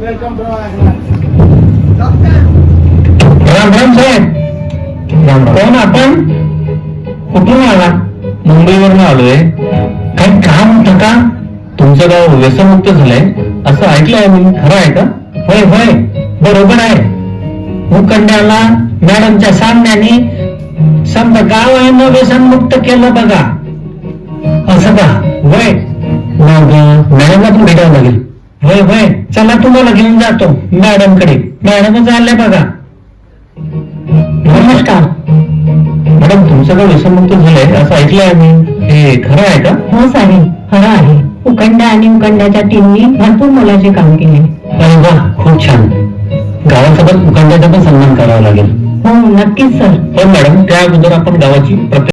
Welcome Ram Ram साहेब कोण आपण? कुठून आला? मुंबईवरून आलोय. काही काम होतं का? तुमचं गाव व्यसनमुक्त झालंय. असं ऐकलंय मी. खरं आहे का? होय होय. बरोबर आहे. भूखंडाला मॅडमच्या सामन्याने समजा गाव आहे ना व्यसनमुक्त केलं बघा. असं का? होय. मग मॅडमला पण भेटावं लागेल. होय होय. चला तुम्हाला घेऊन जातो मॅडमकडे मॅडमच आल्या बघा. नमस्कार. मॅडम तुमचं गाव व्यसनमुक्त झालंय? असं ऐकलंय मी हे खरं आहे का? हो साहेब. खरं आहे. उकंडा आणि उकंडाच्या टीमनी भरपूर मोलाचे काम केले. अरे वा खूप छान. गावासोबत उकांड्याचा पण सन्मान करावा लागेल. हो नक्कीच सर. पण मॅडम. त्या अगोदर आपण गावाची प्रत्येक